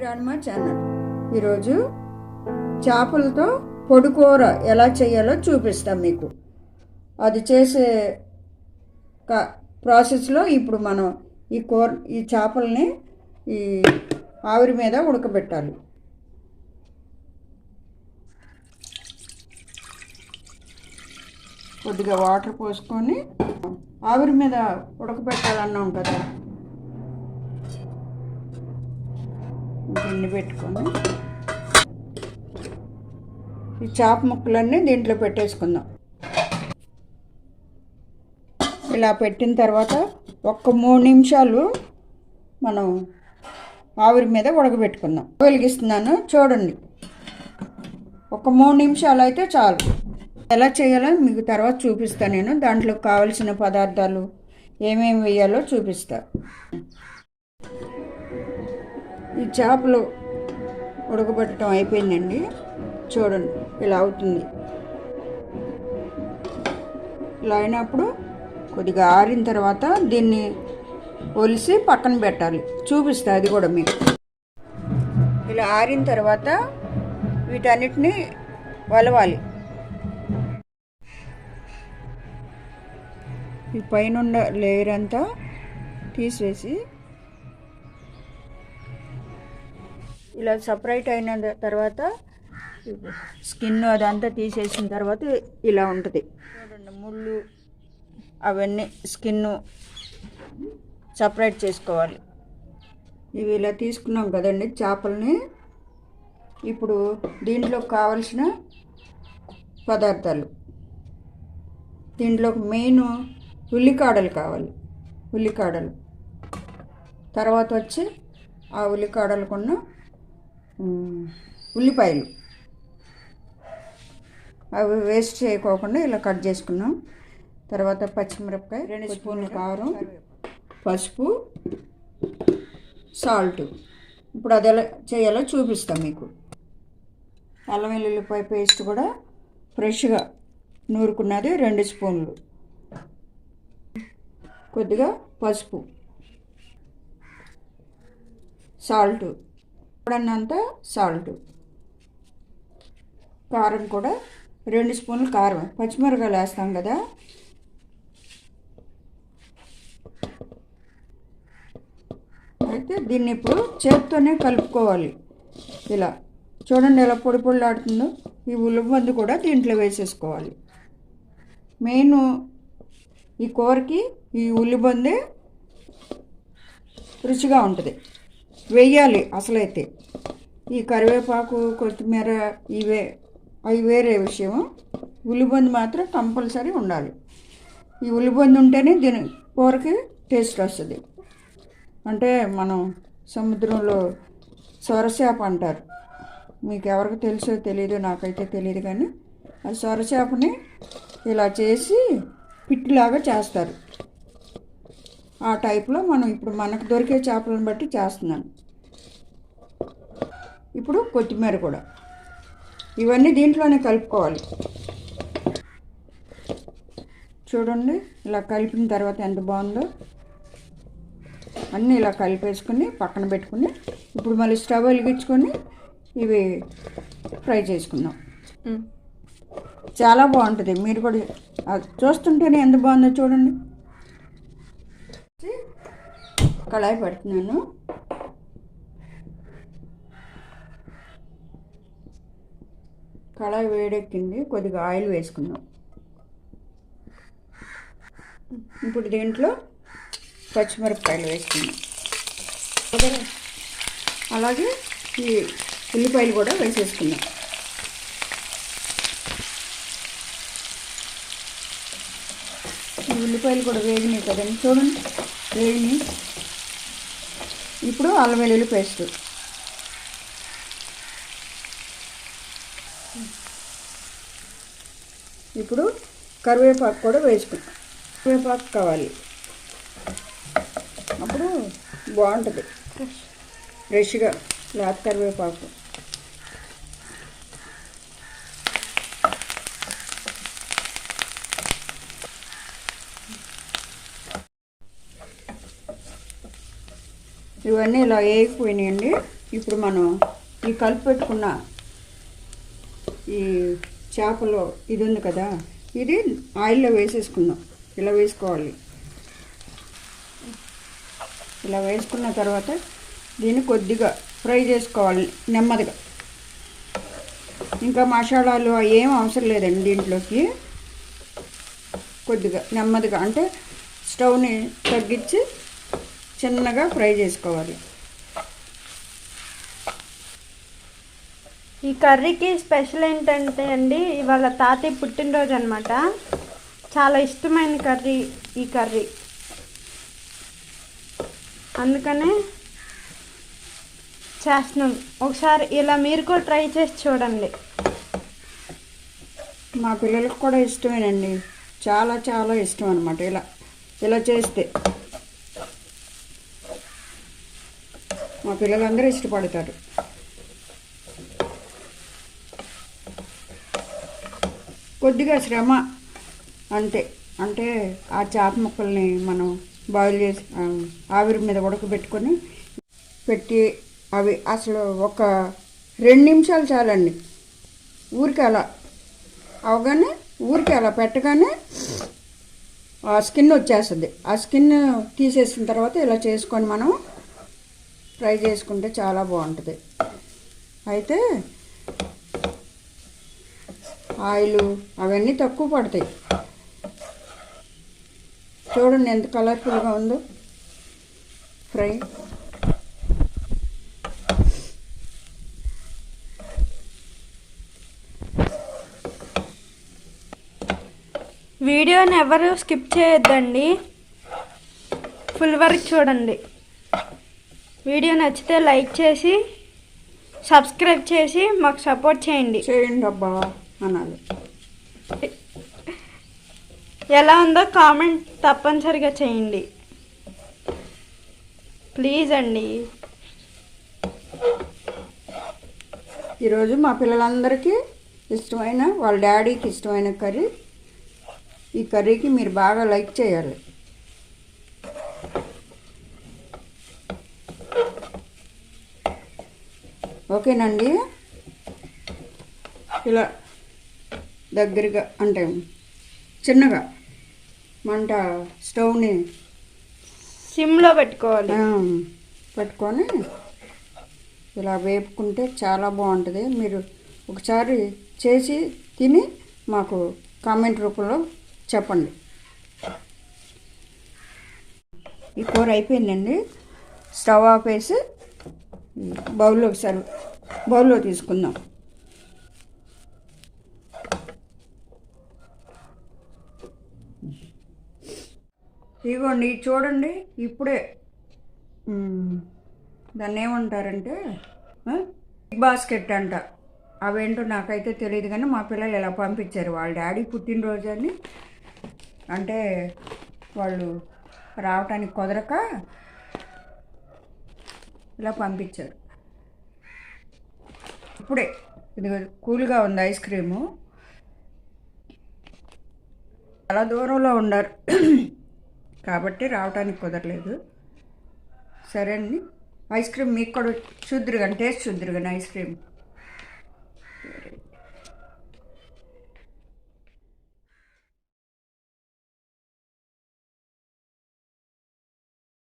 Grandma channel ఈరోజు చేపలతో పొడి కూర ఎలా చేయాలో చూపిస్తాం మీకు. అది చేసే ప్రాసెస్లో ఇప్పుడు మనం ఈ కూర ఈ చేపల్ని ఈ ఆవిరి మీద ఉడకబెట్టాలి. కొద్దిగా వాటర్ పోసుకొని ఆవిరి మీద ఉడకబెట్టాలన్నాం కదా. గిన్నె పెట్టుకొని ఈ చేప ముక్కలన్నీ దీంట్లో పెట్టేసుకుందాం. ఇలా పెట్టిన తర్వాత ఒక్క మూడు నిమిషాలు మనం ఆవిరి మీద ఉడకబెట్టుకుందాం. వెలిగిస్తున్నాను చూడండి. ఒక మూడు నిమిషాలు అయితే చాలు. ఎలా చేయాలో మీకు తర్వాత చూపిస్తాను నేను. దాంట్లో కావలసిన పదార్థాలు ఏమేమి వేయాలో చూపిస్తా. ఈ చేపలు ఉడకబెట్టడం అయిపోయిందండి. చూడండి ఇలా అవుతుంది. ఇలా అయినప్పుడు కొద్దిగా ఆరిన తర్వాత దీన్ని ఒలిసి పక్కన పెట్టాలి. చూపిస్తా అది కూడా మీకు. ఇలా ఆరిన తర్వాత వీటన్నిటిని వలవాలి. ఈ పైన ఉన్న లేయర్ అంతా తీసేసి ఇలా సపరేట్ అయిన తర్వాత స్కిన్ అదంతా తీసేసిన తర్వాత ఇలా ఉంటుంది. చూడండి ముళ్ళు అవన్నీ స్కిన్ సపరేట్ చేసుకోవాలి. ఇవి ఇలా తీసుకున్నాం కదండి చేపల్ని. ఇప్పుడు దీంట్లో కావలసిన పదార్థాలు. దీంట్లో మెయిన్ ఉల్లికాడలు కావాలి. ఉల్లికాడలు. తర్వాత వచ్చి ఆ ఉల్లికాడలకున్న కొన్నా ఉల్లిపాయలు. అవి వేస్ట్ చేయకోకుండా ఇలా కట్ చేసుకున్నాం. తర్వాత పచ్చిమిరపకాయ రెండు స్పూన్ల కారం పసుపు సాల్ట్ ఇప్పుడు అది ఎలా చేయాలో చూపిస్తాం మీకు. అల్లం వెల్లుల్లిపాయ పేస్ట్ కూడా ఫ్రెష్గా నూరుకున్నది రెండు స్పూన్లు. కొద్దిగా పసుపు. సాల్ట్ ఇప్పుడన్నంత సాల్ట్. కారం కూడా రెండు స్పూన్లు కారం. పచ్చిమిరకాయలు వేస్తాం కదా. అయితే దీన్ని ఇప్పుడు చేత్తోనే కలుపుకోవాలి. ఇలా. చూడండి ఎలా పొడి పొడిలాడుతుందో. ఈ ఉల్లిపందు కూడా దీంట్లో వేసేసుకోవాలి. మెయిన్ ఈ కూరకి ఈ ఉల్లిబందే రుచిగా ఉంటుంది. వెయ్యాలి అసలైతే. ఈ కరివేపాకు కొత్తిమీర ఇవే అవి వేరే విషయం ఉల్లిబందు మాత్రం కంపల్సరీ ఉండాలి. ఈ ఉల్లిబందు ఉంటేనే దీని కూరకి టేస్ట్ వస్తుంది. అంటే మనం సముద్రంలో సొరచేప అంటారు. మీకు ఎవరికి తెలుసో తెలియదు నాకైతే తెలియదు కానీ ఆ సొరచేపని ఇలా చేసి పిట్టులాగా చేస్తారు. ఆ టైప్లో మనం ఇప్పుడు మనకు దొరికే చేపలను బట్టి చేస్తున్నాను. ఇప్పుడు కొత్తిమీర కూడా. ఇవన్నీ దీంట్లోనే కలుపుకోవాలి. చూడండి ఇలా కలిపిన తర్వాత ఎంత బాగుందో. అన్నీ ఇలా కలిపేసుకుని పక్కన పెట్టుకుని ఇప్పుడు మళ్ళీ స్టవ్ వెలిగించుకొని ఇవి ఫ్రై చేసుకుందాం. చాలా బాగుంటుంది. మీరు కూడా చూస్తుంటేనే ఎంత బాగుందో చూడండి. కళాయి పెడుతున్నాను. కళాయి వేడెక్కింది. కొద్దిగా ఆయిల్ వేసుకుందాం. ఇప్పుడు దీంట్లో పచ్చిమిరపకాయలు వేసుకుందాం. అలాగే ఈ ఉల్లిపాయలు కూడా వేసేసుకుందాం. ఈ ఉల్లిపాయలు కూడా వేగినాయి కదండి. చూడండి వేగినాయి. ఇప్పుడు అల్లం వెల్లుల్లి పేస్ట్. ఇప్పుడు కరివేపాకు కూడా వేసుకుంటాం కరివేపాకు కావాలి. అప్పుడు బాగుంటుంది. ఫ్రెష్గా లేత కరివేపాకు. ఇవన్నీ ఇలా వేగిపోయినాయండి. ఇప్పుడు మనం ఈ కలిపి పెట్టుకున్న ఈ చేపలో ఇది ఉంది కదా ఇది ఆయిల్లో వేసేసుకుందాం. ఇలా వేసుకోవాలి. ఇలా వేసుకున్న తర్వాత దీన్ని కొద్దిగా ఫ్రై చేసుకోవాలి నెమ్మదిగా. ఇంకా మసాలాలు అవి ఏం అవసరం లేదండి దీంట్లోకి. కొద్దిగా నెమ్మదిగా అంటే స్టవ్ని తగ్గించి చిన్నగా ఫ్రై చేసుకోవాలి. ఈ కర్రీకి స్పెషల్ ఏంటంటే అండి ఇవాళ తాతయ్య పుట్టినరోజు అనమాట చాలా ఇష్టమైన కర్రీ ఈ కర్రీ. అందుకనే చేస్తున్నాం. ఒకసారి ఇలా మీరు కూడా ట్రై చేసి చూడండి. మా పిల్లలకు కూడా ఇష్టమేనండి. చాలా చాలా ఇష్టం అనమాట ఇలా. ఇలా చేస్తే. మా పిల్లలందరూ ఇష్టపడతారు. కొద్దిగా శ్రమ అంతే అంటే ఆ చేప ముక్కల్ని మనం బాయిల్ చేసి ఆవిరి మీద ఉడకబెట్టుకొని పెట్టి అవి అసలు ఒక రెండు నిమిషాలు చాలండి. ఊరికి అలా అవగానే ఊరికి అలా పెట్టగానే ఆ స్కిన్ వచ్చేస్తుంది. ఆ స్కిన్ తీసేసిన తర్వాత ఇలా చేసుకొని మనం ఫ్రై చేసుకుంటే చాలా బాగుంటుంది. అయితే ఆయిల్ అవన్నీ తక్కువ పడతాయి. చూడండి ఎంత కలర్ఫుల్గా ఉందో. ఫ్రై. వీడియోని ఎవరు స్కిప్ చేయొద్దండి. ఫుల్ వర్క్ చూడండి. వీడియో నచ్చితే లైక్ చేసి సబ్స్క్రైబ్ చేసి మాకు సపోర్ట్ చేయండి. చేయండి అబ్బా అనాలి. ఎలా ఉందో కామెంట్ తప్పనిసరిగా చేయండి. ప్లీజ్ అండి. ఈరోజు మా పిల్లలందరికీ ఇష్టమైన వాళ్ళ డాడీకి ఇష్టమైన కర్రీ. ఈ కర్రీకి మీరు బాగా లైక్ చేయాలి. ఓకేనండి. ఇలా దగ్గరగా అంటే చిన్నగా మంట స్టవ్ని సిమ్లో పెట్టుకోవాలి. పెట్టుకొని ఇలా వేపుకుంటే చాలా బాగుంటుంది. మీరు ఒకసారి చేసి తిని మాకు కామెంట్ రూపంలో చెప్పండి. ఈ కూర అయిపోయిందండి. స్టవ్ ఆపేసి బౌల్లోకి సర్వ్ బౌల్లో తీసుకుందాం. ఇదిగోండి ఇది చూడండి ఇప్పుడే. దాన్ని ఏమంటారంటే బిగ్ బాస్కెట్ అంట. అవేంటో నాకైతే తెలియదు కానీ మా పిల్లలు ఇలా పంపించారు. వాళ్ళ డాడీ పుట్టినరోజు అని అంటే వాళ్ళు రావటానికి కుదరక ఇలా పంపించారు. ఇప్పుడే. ఇది కూల్గా ఉంది ఐస్ క్రీము. చాలా దూరంలో ఉన్నారు. కాబట్టి రావడానికి కుదరలేదు. సరే అండి. ఐస్ క్రీమ్ మీకు కూడా చూద్దరు కానీ టేస్ట్ చూద్దరు కానీ ఐస్ క్రీమ్.